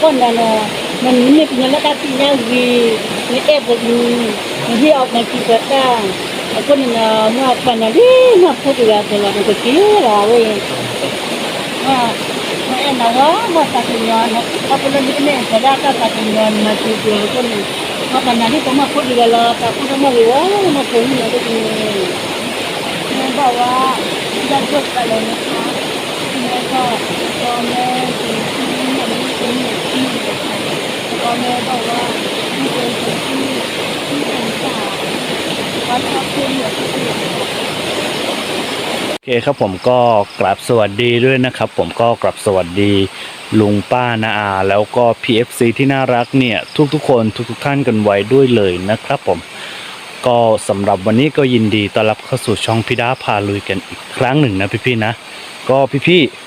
kon da no man ni ni la ka ti nya gi ni e bo ni ni au ma ki ka ta ko ni na ma pa na ri ma pu ti ga de la ko ki la we ma ma e na wa ma ta ti nya na pa pa ni ne ka da ka ta ti nya ma ti ti ko ni ma pa na ri ko ma pu ti ga la ta ku ma ri wa ma pu ni na ko ni แม่บอกว่าจะจ บกันเลยนะคะแล้วก็พ่อแม่สิ่งที่มันไม่เป็นอย่างที่พ่อแม่บอกว่าที่เป็นสิ่งที่ที่เป็นสาววัดชอบเพื่อนเหลือที่สุโอเคครับผมก็กราบสวัสดีด้วยนะครับ ผมก็กราบสวัสดีลุงป้านาอา แล้วก็ PFC ที่น่ารักเนี่ยทุกๆคนทุกๆท่านกันไว้ด้วยเลยนะครับผมก็สำหรับวันนี้ก็ยินดีต้อนรับเข้าสู่ช่องพิดาพาลุยกันอีกครั้งหนึ่งนะพี่ๆนะ ก็พี่ๆ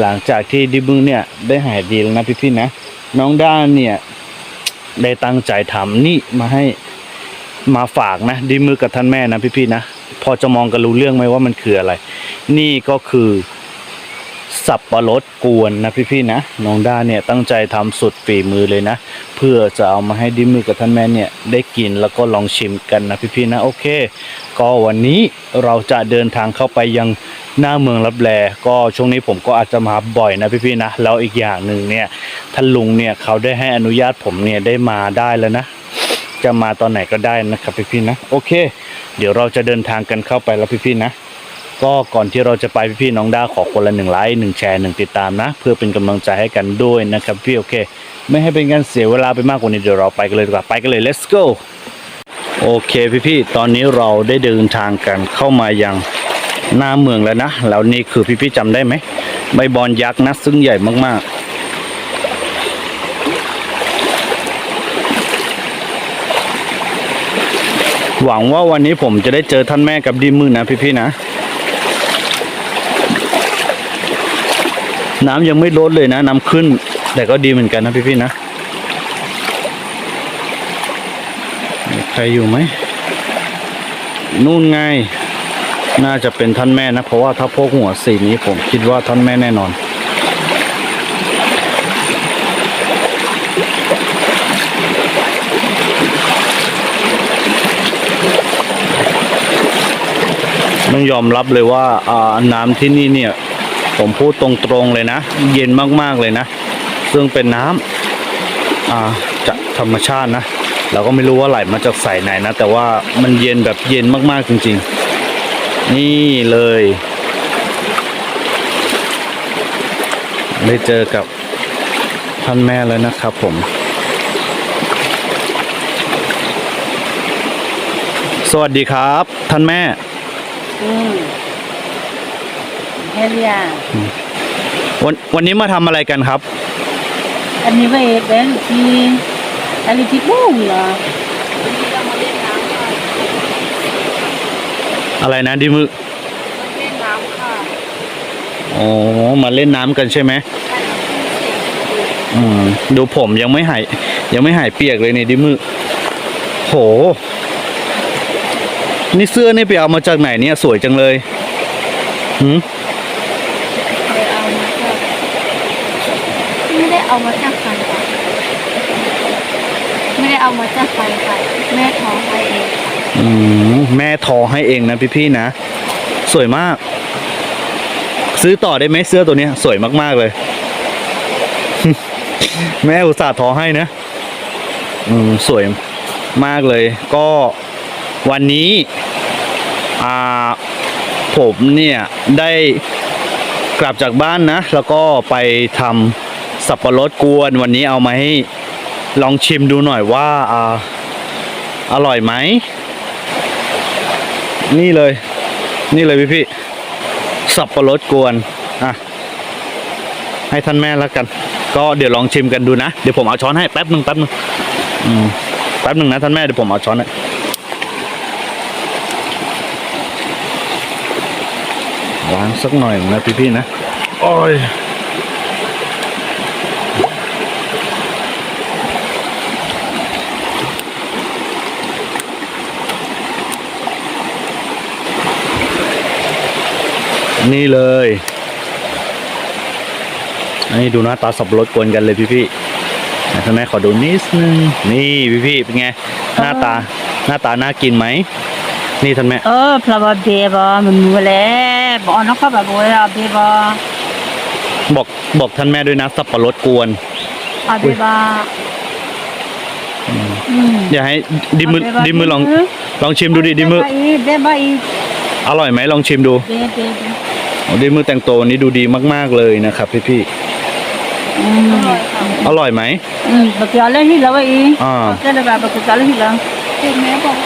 หลังจากที่ดิบึงเนี่ยได้หายดีแล้วนะพี่ๆนะ น้องด้านเนี่ย ได้ตั้งใจทำนี่มาให้มาฝากนะดิมือกับท่านแม่นะพี่ๆนะ พอจะมองกันรู้เรื่องไหมว่ามันคืออะไร นี่ก็คือ สับประรดกวนนะพี่ๆนะน้องด้าเนี่ยตั้งใจทำสุดฝีมือเลยนะ เพื่อจะเอามาให้ดิมือกับท่านแม่เนี่ยได้กินแล้วก็ลองชิมกันนะพี่ๆนะโอเค ก็วันนี้เราจะเดินทางเข้าไปยังหน้าเมืองรับแลก็ช่วงนี้ผมก็อาจจะมาบ่อยนะพี่ๆนะแล้วอีกอย่างหนึ่งเนี่ยท่านลุงเนี่ยเขาได้ให้อนุญาตผมเนี่ยได้มาได้แล้วนะ จะมาตอนไหนก็ได้นะครับพี่ๆนะโอเค เดี๋ยวเราจะเดินทางกันเข้าไปแล้วพี่ๆนะ ก็ก่อนที่เราจะไปพี่ๆน้องดาขอคนละหนึ่งไลค์หนึ่งแชร์หนึ่งติดตามนะ เพื่อเป็นกำลังใจให้กันด้วยนะครับพี่โอเค ไม่ให้เป็นการเสียเวลาไปมากกว่านี้เดี๋ยวเราไปกันเลยดีกว่าไปกันเลย let's go โอเคพี่ๆตอนนี้เราได้เดินทางกันเข้ามายังหน้าเมืองแล้วนะแล้วนี่คือพี่ๆจำได้ไหมใบบอนยักษ์นะซึ่งใหญ่มากๆหวังว่าวันนี้ผมจะได้เจอท่านแม่กับดีมือนะพี่ๆนะ น้ำยังไม่ลดเลยนะ น้ำขึ้น แต่ก็ดีเหมือนกันนะพี่ๆนะใครอยู่ไหมนู่นไง น่าจะเป็นท่านแม่นะ เพราะว่าถ้าพกหัวสีนี้ผมคิดว่าท่านแม่แน่นอน ต้องยอมรับเลยว่าน้ำที่นี่เนี่ย ผมพูดตรงๆเลยนะ เย็นมากๆเลยนะ ซึ่งเป็นน้ำอ่าจากธรรมชาตินะ เราก็ไม่รู้ว่าไหลมาจากสายไหนนะ แต่ว่ามันเย็นแบบเย็นมากๆจริง ๆ นี่เลยได้เจอกับท่านแม่แล้วนะครับผม สวัสดีครับ ท่านแม่ อืม เฮลียวันวันนี้มาทำอะไรกันครับ อันนี้ไปแบงทีอันนี้ที่ปุ้งเหรออะไรนะดิมือเล่นน้ำค่ะอ๋อมาเล่นน้ำกันใช่ไหมอืมดูผมยังไม่หายยังไม่หายเปียกเลยนี่ดิมือโห นี่เสื้อนี่ไปเอามาจากไหนเนี่ยสวยจังเลยหืม ไม่ได้ เอามาจากใครค่ะไม่ได้เอามาจากใครค่ะแม่ท้องไปเองอืมแม่ทอให้เองนะพี่ๆนะ สวยมาก ซื้อต่อได้ไหมเสื้อตัวเนี้ย สวยมากๆเลย แม่อุตส่าห์ทอให้นะ อืมสวยมากเลย ก็วันนี้อ่าผมเนี่ยได้กลับจากบ้านนะ แล้วก็ไปทำ สับปะรดกวนวันนี้เอามาให้ลองชิมดูหน่อยว่าอ่าอร่อยไหม นี่เลย นี่เลยพี่พี่สับปะรดกวนอะให้ท่านแม่แล้วกัน ก็เดี๋ยวลองชิมกันดูนะ เดี๋ยวผมเอาช้อนให้แป๊บหนึ่งแป๊บหนึ่งแป๊บหนึ่งนะท่านแม่เดี๋ยวผมเอาช้อนให้ล้างสักหน่อยนะพี่พี่ๆนะ โอ้ย นี่เลยออันนี้ดูหน้าตาสับปะรดกวนกันเลยพี่พี่ๆอะท่านแม่ขอดูนิดนึง นี่พี่พี่ๆเป็นไง หน้าตา หน้าตาน่ากินไหม นี่ท่านแม่เออพลาบเบบอมันมัวแล้วบอกน้องเขาแบบบัวเราเบบอบอกบอกท่านแม่ด้วยนะสับปะรดกวนอาเบบออืมอย่าให้ดิมือดิมือลองลองชิมดูดิดิมือเบบอีอร่อยไหมลองชิมดู โอ้ดิมือแต่งตัววันนี้ดูดีมาก ๆเลยนะครับพี่พี่อืมๆอร่อยไหมอืมบักยาเลยที่เราอีอ่าแค่แบบบักยาเลยที่เราที่แม่บอก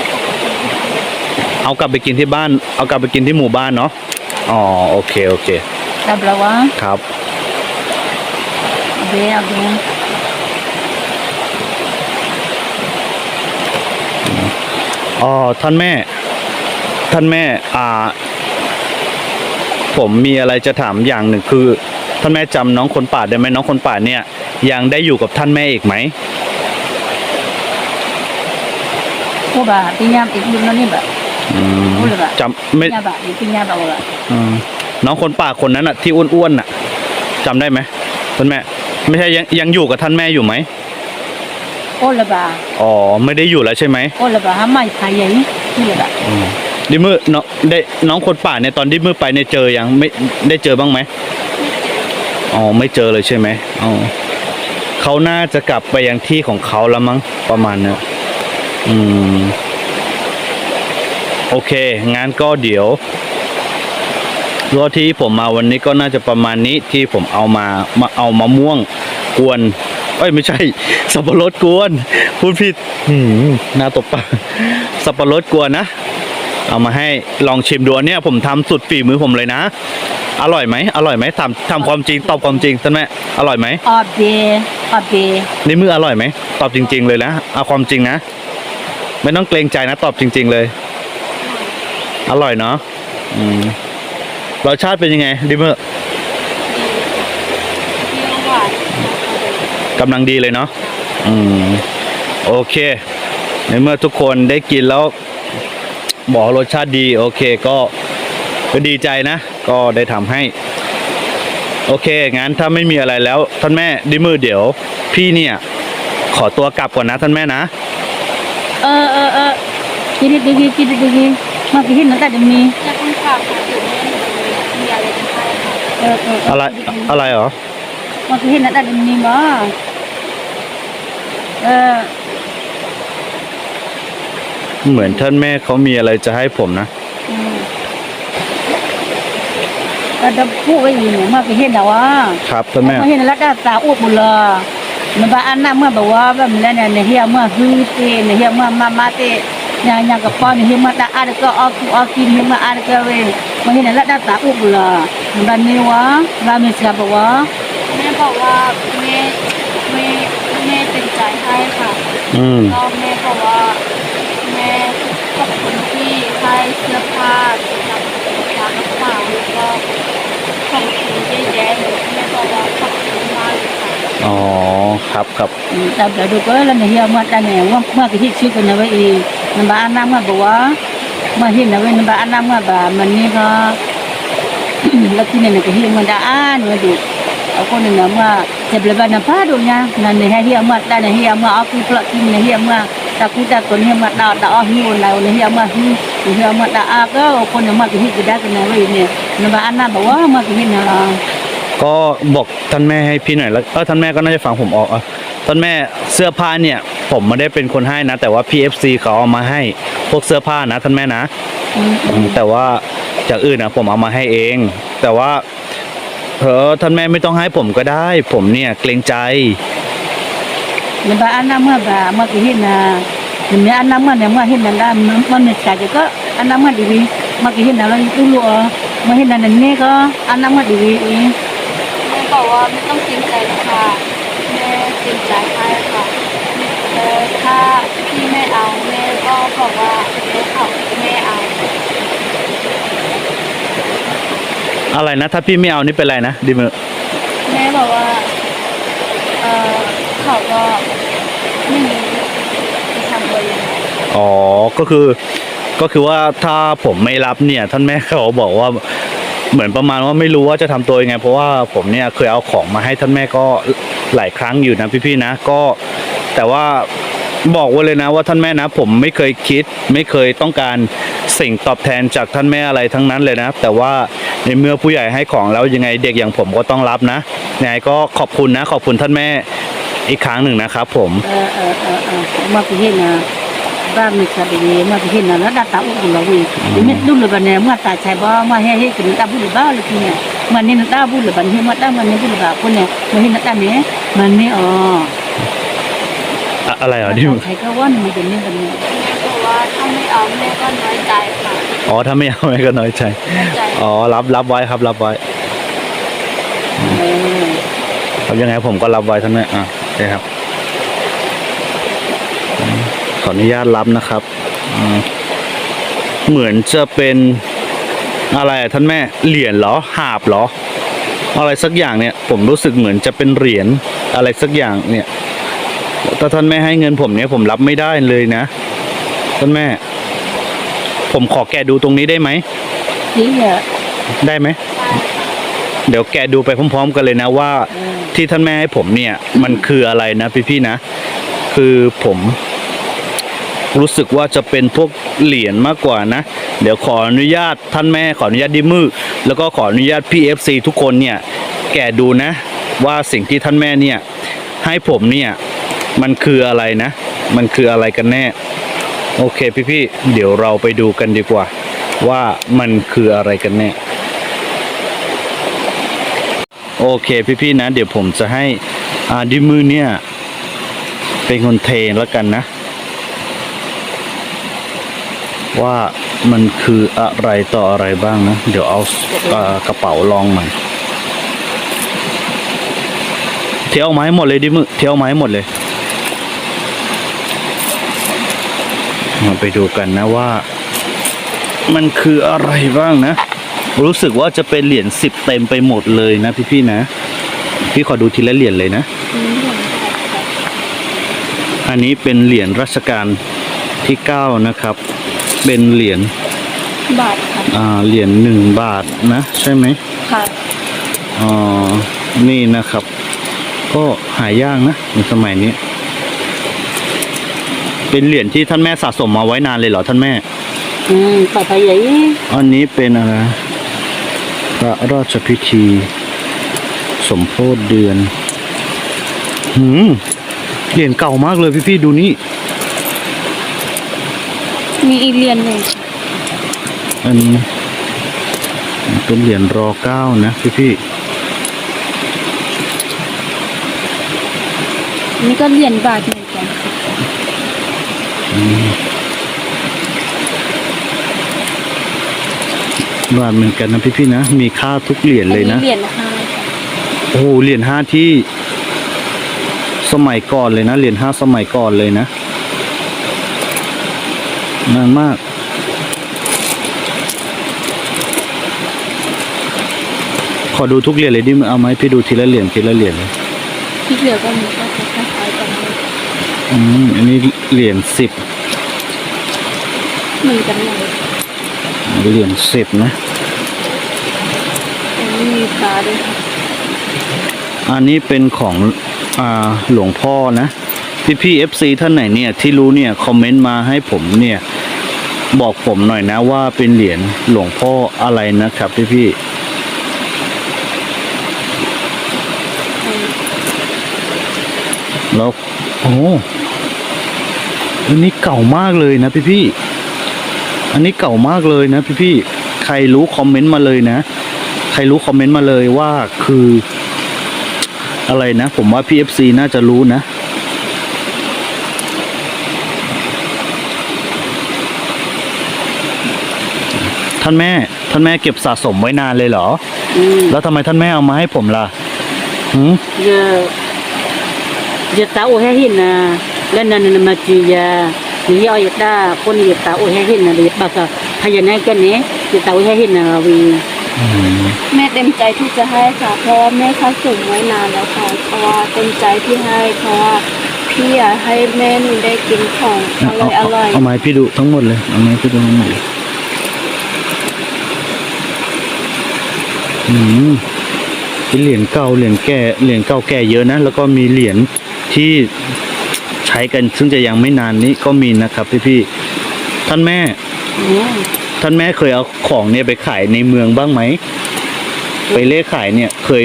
เอากลับไปกินที่บ้าน เอากลับไปกินที่หมู่บ้านเนาะอ๋อโอเคโอเคกับเราวะครับเบเอาเบอ๋อท่านแม่ ท่านแม่ อ่า ผมมีอะไรจะถามอย่างหนึ่งคือ ท่านแม่จำน้องคนป่าได้ไหมน้องคนป่าเนี่ย ยังได้อยู่กับท่านแม่อีกไหมพวกแบบปีนี้อีกรุ่นนี้แบบอืมพูดเลยปะจำไม่ปีนี้แบบปีนี้แบบว่าอืมน้องคนป่าคนนั้นอะที่อ้วนๆน่ะจำได้ไหมท่านแม่ ไม่ใช่ยังยังอยู่กับท่านแม่อยู่ไหมโอ้ละบ่าอ๋อไม่ได้อยู่แล้วใช่ไหมโอ้ละบ่าห้ามไม่ขายยังนี่ละบ่า ดิมือน้องได้น้องคนป่าเนี่ยตอนดิมือไปเนี่ยเจอยังไม่ได้เจอบ้างไหมอ๋อไม่เจอเลยใช่ไหมอ๋อเขาน่าจะกลับไปยังที่ของเขาแล้วมั้งประมาณเนี้ยอืม โอเคงั้นก็เดี๋ยวรถที่ผมมาวันนี้ก็น่าจะประมาณนี้ที่ผมเอามามาเอามะม่วงกวนเอ้ยไม่ใช่ สับปะรดกวนพูดผิดหืมน่าตบปากสับปะรดกวนนะ เอามาให้ลองชิมดูอันเนี้ยผมทำสุดฝีมือผมเลยนะ อร่อยไหมอร่อยไหมทำทำความจริงตอบความจริงท่านแม่อร่อยไหมอาเบอาเบในมืออร่อยไหมตอบจริง ๆ เลยนะเอาความจริงนะ ไม่ต้องเกรงใจนะ ตอบจริง ๆ เลย อร่อยเนาะอืมรสชาติเป็นยังไงดิเมอร์กำลังดีเลยเนาะอืมโอเคในเมื่อทุกคนได้กินแล้ว บอกรสชาติดีโอเคก็ก็ดีใจนะ ก็ได้ทำให้ โอเค งั้นถ้าไม่มีอะไรแล้ว ท่านแม่ดิมือเดี๋ยว พี่เนี่ย ขอตัวกลับก่อนนะท่านแม่นะ เออเออเออกินดิกินดิกินดิกินมากินนั่นแต่จะมีจะคุณฝากค่ะถือแม่หนูมีอะไรจะให้ค่ะเออเอออะไรอะไรเหรอมากินนั่นแต่จะมีบ่เออ เหมือนท่านแม่เขามีอะไรจะให้ผมนะอืมแต่จะพูดไว้อีกมากินนะวะครับท่านแม่มาเห็นแล้วก็ตาอ้วกหมดเลยมันบ้าอันนั้นเมื่อแบบว่าแบบนั้นเนี่ยเฮียเมื่อฮือเตเนี่ยเฮียเมื่อมามาเตเนี่ยเนี่ยกับป้อนเฮียเมื่อตาอาดก็ออกออกกินเฮียเมื่ออาดก็เว้ยมาเห็นแล้วก็ตาอ้วกหมดเลยมันบ้านนี้วะรามีสบอกว่าแม่บอกว่าแม่แม่แม่เต็มใจให้ค่ะอืมก็แม่บอกว่าแม่ ขอบคุณที่ให้เสื้อผ้าสำหรับร้านกระเป๋าแล้วก็ของคุณเยอะแยะเลยแม่บอกว่าขอบคุณมากเลยค่ะอ๋อครับครับแต่เดี๋ยวดูก็แล้วเนี่ยเฮียเมื่อตาเนี่ยว่าเมื่อกี้ที่ชื่อกันนะเว้ยมันบ้าอันนั้นเมื่อบอกว่ามาเห็นนะเว้ย มันบ้าอันนั้นเมื่อแบบมันนี่ก็แล้วที่เนี่ยก็เฮียมันได้อ่านมาดู aku ni nama sebelum nampak dunia nan ni dia mak dan dia mak aku pula kini dia mak takut takut dia mak dah dah hi on lah dia mak hi dia mak dah aga aku ni mak hi kedak kena we ni nama anak bawa mak hi na lah ก็บอกท่านแม่ให้พี่หน่อยแล้วเออท่านแม่ก็น่าจะฟังผมออกอะท่านแม่เสื้อผ้าเนี่ย ผมไม่ได้เป็นคนให้นะ แต่ว่า PFC เขาเอามาให้พวกเสื้อผ้านะท่านแม่นะอืมแต่ว่าจากอื่นนะผมเอามาให้เอง แต่ว่าเออท่านแม่ไม่ต้องให้ผมก็ได้ ผมเนี่ยเกรงใจ nama anak mak ba mak hi na ni anak mak ni mak hi na lah mak ni saja ke anak mak diri mak hi na lah itu lu mak hi na ni ke anak mak diri แม่บอกว่าไม่ต้องเกรงใจนะคะแม่เต็มใจให้ค่ะเออถ้าพี่ไม่เอาแม่ก็บอกว่าแม่เขาแม่เอาอะไรนะ ถ้าพี่ไม่เอานี่เป็นไรนะดิมือแม่บอกว่าเออเขาก็ไม่รู้จะทำตัวยังไง อ๋อ ก็คือ ก็คือว่าถ้าผมไม่รับเนี่ย ท่านแม่เขาบอกว่าเหมือนประมาณว่าไม่รู้ว่าจะทำตัวยังไง เพราะว่าผมเนี่ยเคยเอาของมาให้ท่านแม่ก็หลายครั้งอยู่นะพี่ๆนะ ก็แต่ว่าบอกไว้เลยนะว่าท่านแม่นะ ผมไม่เคยคิด ไม่เคยต้องการสิ่งตอบแทนจากท่านแม่อะไรทั้งนั้นเลยนะ แต่ว่าในเมื่อผู้ใหญ่ให้ของแล้วยังไงเด็กอย่างผมก็ต้องรับนะยังไงก็ขอบคุณนะ ขอบคุณท่านแม่อีกครั้งหนึ่งนะครับผมเออเออเออเออมาไปเห็นนะ บ้านมีชาดีมาไปเห็นนะแล้วดัตตาอุ้งเราวิมิดดุลบันเนี่ยเมื่อตาชายบ้ามาให้ให้กินตาบุลบ้าเลยทีเนี่ยมันนี่ตาบุลบันเฮมาตามันนี่บุลบ้าคนเนี่ยมันนี่ตาเนี่ยมันนี่อ๋ออะอะไรอะที่ใครก็ว่ามันเป็นเนี่ยกันเนี่ยแม่บอกว่าถ้าไม่เอาแม่ก็น้อยใจค่ะอ๋อถ้าไม่เอาแม่ก็น้อยใจน้อยใจอ๋อรับรับไว้ครับรับไว้เออครับยังไงผมก็รับไว้ท่านแม่อะโอเคครับอืมข ออนุญาตรับนะครับอืมเหมือนจะเป็นอะไรอะท่านแม่เหรียญเหรอหาบเหรอ อะไรสักอย่างเนี่ย ผมรู้สึกเหมือนจะเป็นเหรียญอะไรสักอย่างเนี่ยถ้าท่านแม่ให้เงินผมเนี่ยผมรับไม่ได้เลยนะ ท่านแม่ ผมขอแกะดูตรงนี้ได้ไหมที่เนี่ยได้ไหมเดี๋ยวแกะดูไปพร้อม ๆ กันเลยนะว่าเออที่ท่านแม่ให้ผมเนี่ย มันคืออะไรนะพี่ๆนะ คือผม รู้สึกว่าจะเป็นพวกเหรียญมากกว่านะ เดี๋ยวขออนุญาตท่านแม่ขออนุญาตดิมือแล้วก็ขออนุญาตพี่เอฟซีทุกคนเนี่ยแกดูนะ ว่าสิ่งที่ท่านแม่เนี่ยให้ผมเนี่ยมันคืออะไรนะ มันคืออะไรกันแน่ โอเคพี่ๆเดี๋ยวเราไปดูกันดีกว่า ว่ามันคืออะไรกันแน่โอเคพี่ๆนะ เดี๋ยวผมจะให้อาดิมือเนี่ยเป็นคนเทแล้วกันนะ ว่ามันคืออะไรต่ออะไรบ้างนะ เดี๋ยวเอากระเป๋าลองใหม่เที่ยวไม้หมดเลยดิมือเที่ยวไม้หมดเลยมาไปดูกันนะว่า มันคืออะไรบ้างนะ รู้สึกว่าจะเป็นเหรียญสิบเต็มไปหมดเลยนะพี่ๆนะ พี่ขอดูทีละเหรียญเลยนะ อันนี้เป็นเหรียญรัชกาลที่เก้านะครับ เป็นเหรียญบาทค่ะอ่าเหรียญหนึ่งบาทนะ ใช่ไหมค่ะอ๋อนี่นะครับ ก็หายากนะในสมัยนี้ เป็นเหรียญที่ท่านแม่สะสมมาไว้นานเลยเหรอท่านแม่ อืมต่อไปใหญ่อันนี้เป็นอะไรพระราชพิธี สมโพธิเดือนหืมเหรียญเก่ามากเลยพี่ๆดูนี่ มีอีกเรียนหนึ่งอันนี้เป็นเหรียญรอเก้านะพี่นี่ก็เรียนบาทเหมือนกันๆบาทเหมือนกันนะพี่ๆนะ มีค่าทุกเหรียญเลยนะอัเหรียญห้าค่ะโอ้โหเหรียญห้าที่ สมัยก่อนเลยนะเหรียญห้าสมัยก่อนเลยนะ นานมาก ขอดูทุกเหรียญเลยดิมึงเอาไหมพี่ดูทีละเหรียญทีละเหรียญเลยที่เหลือก็มีก็จะคล้ายๆกันอืมอันนี้เหรียญสิบเหมือนกันเลยเหรียญสิบนะอันนี้มีตาด้วยค่ะอันนี้เป็นของอ่าหลวงพ่อนะพี่พี่เอฟซีท่านไหนเนี่ยที่รู้เนี่ยคอมเมนต์มาให้ผมเนี่ย บอกผมหน่อยนะว่าเป็นเหรียญหลวงพ่ออะไรนะครับ พี่พี่แล้วโอ้อันนี้เก่ามากเลยนะพี่พี่อันนี้เก่ามากเลยนะพี่พี่ใครรู้คอมเมนต์มาเลยนะ ใครรู้คอมเมนต์มาเลยว่าคือ อะไรนะ ผมว่า PFC น่าจะรู้นะานแม่ ท่านแม่เก็บสะสมไว้นานเลยเหรอ อืมแล้วทำไมท่านแม่เอามาให้ผมล่ะหืม giờ giờ tao hay hin à lên nè mà chỉ giờ thì giờ giờ ta con giờ tao hay hin là để bạc hay giờ này cái này giờ tao hay hin là vì แม่เต็มใจที่จะให้ค่ะ เพราะว่าแม่คัดส่งไว้นานแล้วค่ะ เพราะว่าเต็มใจที่ให้เพราะว่าพี่อยากให้แม่หนูได้กินของอเอาร่อยอเอาร่อยเอามาให้พี่ดูทั้งหมดเลย เอามาให้พี่ดูทั้งหมดเลย อืมเป็นเหรียญเก่าเหรียญแก่เหรียญเก่าแก่เยอะนะแล้วก็มีเหรียญที่ใช้กันซึ่งจะยังไม่นานนี้ก็มีนะครับ พี่พี่ๆท่านแม่อืมท่านแม่เคยเอาของเนี่ยไปขายในเมืองบ้างไหมไปเล่ขายเนี่ย เคย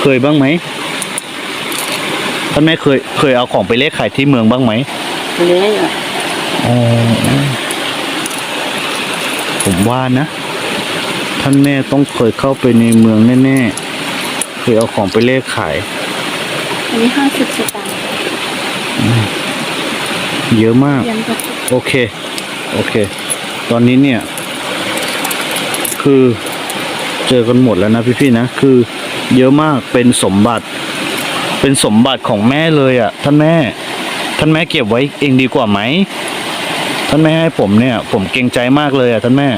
เคยบ้างไหมท่านแม่เคย เคยเอาของไปเล่ขายที่เมืองบ้างไหมเลยอะอ๋อผมว่านะ ท่านแม่ต้องเคยเข้าไปในเมืองแน่ๆ เคยเอาของไปเล่ขาย อันนี้ห้าสิบสตางค์เยอะมากเรียนกับโอเค โอเค ตอนนี้เนี่ย คือเจอกันหมดแล้วนะพี่ๆนะ คือเยอะมากเป็นสมบัติ เป็นสมบัติของแม่เลยอะ่ะ ท่านแม่ ท่านแม่เก็บไว้เองดีกว่าไหม ท่านแม่ให้ผมเนี่ย ผมเกรงใจมากเลยอะ่ะท่านแม่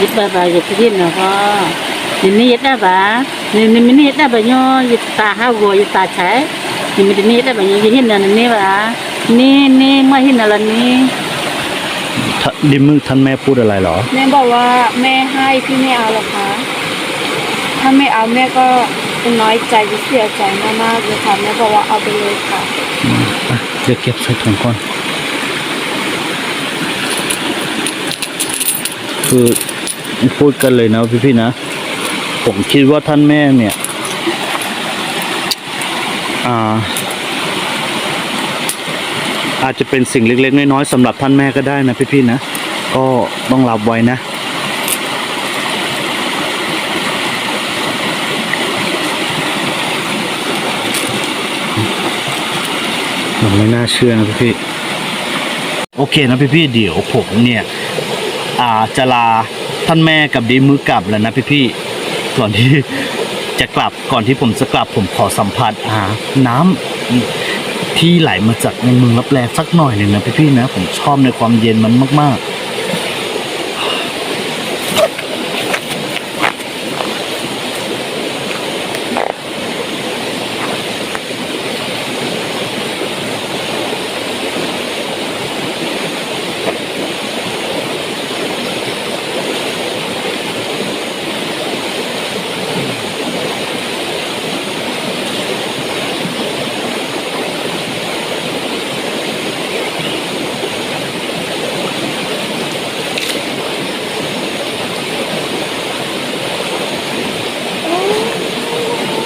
ยึดบาบายึดที่นะพ่อนี่นี่ยึดได้บานี่นี่นี่ยึดได้บาโยยึดตาห้าวัวยึดตาใช้นี่มันนี่ยึดได้บาโยยึดนั่นนี่บานี่นี่มาหินอะไรนี่ท่านดิมึกท่านแม่พูดอะไรเหรอ แม่บอกว่าแม่ให้พี่ไม่เอาหรอกคะถ้าไม่เอาแม่ก็น้อยใจเสียใจมากๆเลยค่ะแม่บอกว่าเอาไปเลยค่ะเดี๋ยวเก็บใส่ถุงก่อนคือ พูดกันเลยนะพี่ๆนะ ผมคิดว่าท่านแม่เนี่ย อ่า อาจจะเป็นสิ่งเล็ก ๆ น้อยๆสำหรับท่านแม่ก็ได้นะพี่ๆนะ ก็ต้องรับไว้นะผมไม่น่าเชื่อนะพี่ๆโอเคนะพี่ๆเดี๋ยวผมเนี่ยอาจะลา ท่านแม่กับดีมือกลับแล้วนะพี่ๆก่อนที่จะกลับก่อนที่ผมจะกลับผมขอสัมผัสอ่าน้ำที่ไหลมาจากในเมืองรับแลสักหน่อยหนึ่งนะพี่ๆนะ ผมชอบในความเย็นมันมาก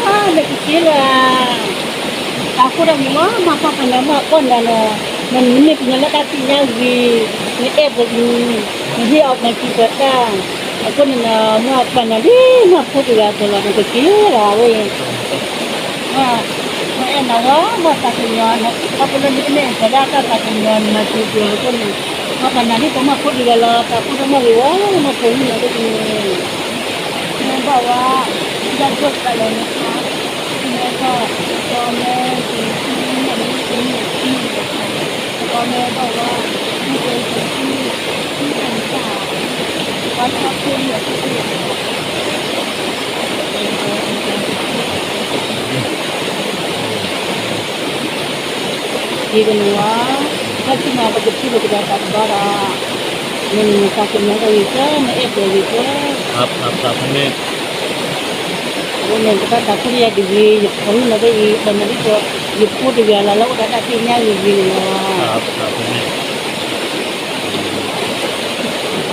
ah dah kecil lah aku dah mula maka pada mak pun dah no dan ini punya lah kakinya di ni eh begini ni dia nak kita kan aku ni nak mak pada di mak pun juga kalau nak kecil lah weh ah mak eh nak wah mak kakinya apa nak ni pada tak kakinya nak tu aku ni mak pada ni mak pun juga lah aku dah mau wah mak pun ni ada ni แม่บอกว่าจะจดไปเลยนะคะแม่ก็ พ่อแม่สิ่งที่อย่างนี้สิ่งนี้ที่พ่อแม่บอกว่าที่เป็นสิ่งที่ที่เป็นสาวว่าชอบเพื่อนแบบที่อื่นดีกันวะถ้าที่มาปกติเราจะตัดบาระมันมีการเป็นยังไงกันเอ๊ะเป็นยังไงๆครับครับครับท่านแม่ Wannan kita tak kuliah di sini, kami nanti di mana itu, di pun di dalam laut ada tinya di sini. ครับครับท่านแม่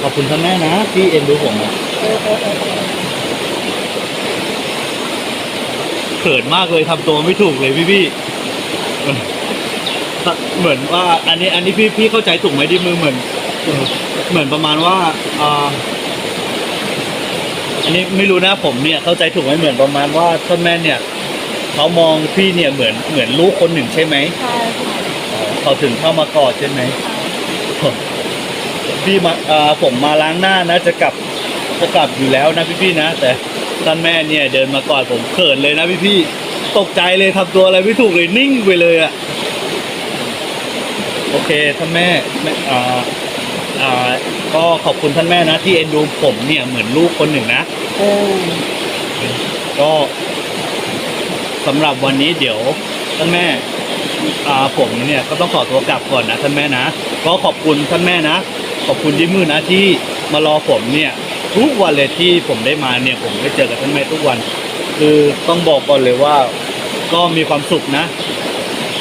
ขอบคุณท่านแม่นะที่เอ็นดูผมอะเขินมากเลยทำตัวไม่ถูกเลยพี่พี่เหมือนว่า อันนี้ อันนี้พี่พี่เข้าใจถูกไหมที่มือเหมือนเออเหมือนประมาณว่าอ่าอันนี้ไม่รู้นะผมเนี่ย เข้าใจถูกไหมเหมือนประมาณว่าท่านแม่เนี่ย เขามองพี่เนี่ยเหมือนเหมือนลูกคนหนึ่งใช่ไหมใช่ค่ะเขาถึงเข้ามากอดใช่ไหมพี่มาอ่าผมมาล้างหน้านะจะกลับจะกลับอยู่แล้วนะพี่ๆนะ แต่ท่านแม่เนี่ยเดินมากอดผมเขินเลยนะพี่ๆตกใจเลยทำตัวอะไรไม่ถูกเลยนิ่งไปเลยอะโอเคท่านแม่ไม่อ่าอ่าก็ขอบคุณท่านแม่นะ ที่เอ็นดูผมเนี่ยเหมือนลูกคนหนึ่งนะ Eh, ก็ สำหรับวันนี้เดี๋ยวท่านแม่อ่าผมเนี่ยก็ต้องขอตัวกลับก่อนนะท่านแม่นะก็ขอบคุณท่านแม่นะ ขอบคุณที่มือนะที่มารอผมเนี่ยทุกวันเลยที่ผมได้มาเนี่ยผมได้เจอกับท่านแม่ทุกวัน คือต้องบอกก่อนเลยว่า ก็มีความสุขนะ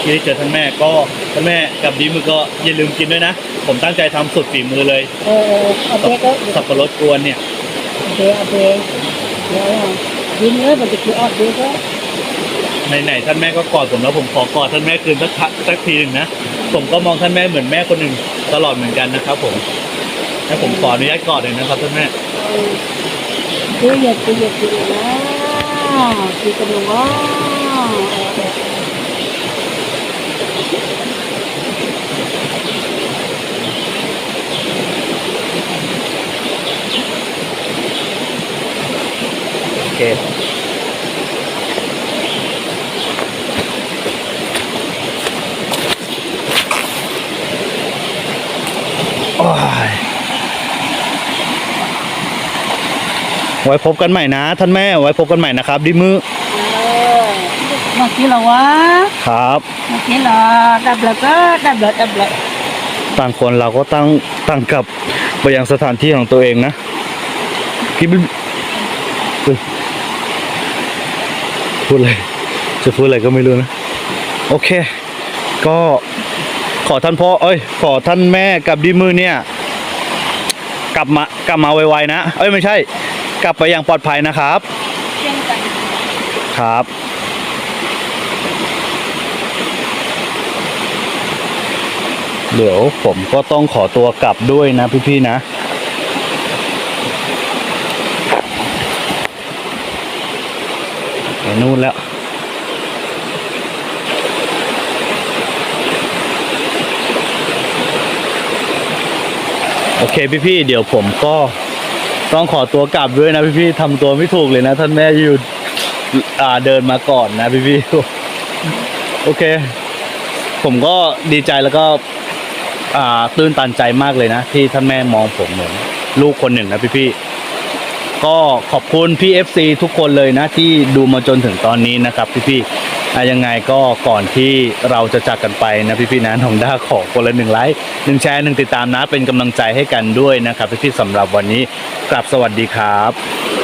ที่ได้เจอท่านแม่ก็ท่านแม่กับดีมือก็อย่าลืมกินด้วยนะ ผมตั้งใจทำสุดฝีมือเลยเออเอาไปก็สับปะรดกวนเนี่ยเอาไปเอาไปเดี๋ยวนะดินเนื้อมันจะคือออดดีก็ ไหนๆท่านแม่ก็กอดผมแล้วผมขอกอดท่านแม่คืนสักสักทีหนึ่งนะผมก็มองท่านแม่เหมือนแม่คนหนึ่งตลอดเหมือนกันนะครับ ผมถ้ผมขออนุญาตกอดเลยนะครับท่านแม่คืออย่าคืออย่าคือนะคือกันว่าโอเค โอ้ย ไว้พบกันใหม่นะ ท่านแม่ไว้พบกันใหม่นะครับดิมือเออเมื่อกี้เหรอวะครับเมื่อกี้เหรอดับแล้วก็ดับแล้วดับแล้วต่างคนเราก็ตั้งตั้งกลับไปยังสถานที่ของตัวเองนะพี่บิ๊เฮ้ยพูดอะไรจะพูดอะไรก็ไม่รู้นะ โอเค ก็ ขอท่านพ่อเอ้ย ขอท่านแม่กับดีมือเนี่ย กลับมากลับมาไวๆนะ เอ้ยไม่ใช่ กลับไปอย่างปลอดภัยนะครับ เช่นกันครับ เดี๋ยวผมก็ต้องขอตัวกลับด้วยนะพี่ๆนะ ไปนู่นแล้ว โอเคพี่ๆเดี๋ยวผมก็ต้องขอตัวกลับด้วยนะพี่ๆทำตัวไม่ถูกเลยนะ ท่านแม่อยู่อ่าเดินมาก่อนนะพี่พี่ๆโอเค ผมก็ดีใจแล้วก็ อ่าตื้นตันใจมากเลยนะ ที่ท่านแม่มองผมเหมือนลูกคนหนึ่งนะพี่พี่ๆก็ขอบคุณพี่ FC ทุกคนเลยนะ ที่ดูมาจนถึงตอนนี้นะครับพี่พี่ๆ อะยังไงก็ก่อนที่เราจะจากกันไปนะพี่พี่ๆนะน้องด้าขอคนละหนึ่งไลค์หนึ่งแชร์หนึ่งติดตามนะเป็นกำลังใจให้กันด้วยนะครับพี่พี่ๆสำหรับวันนี้กลับสวัสดีครับ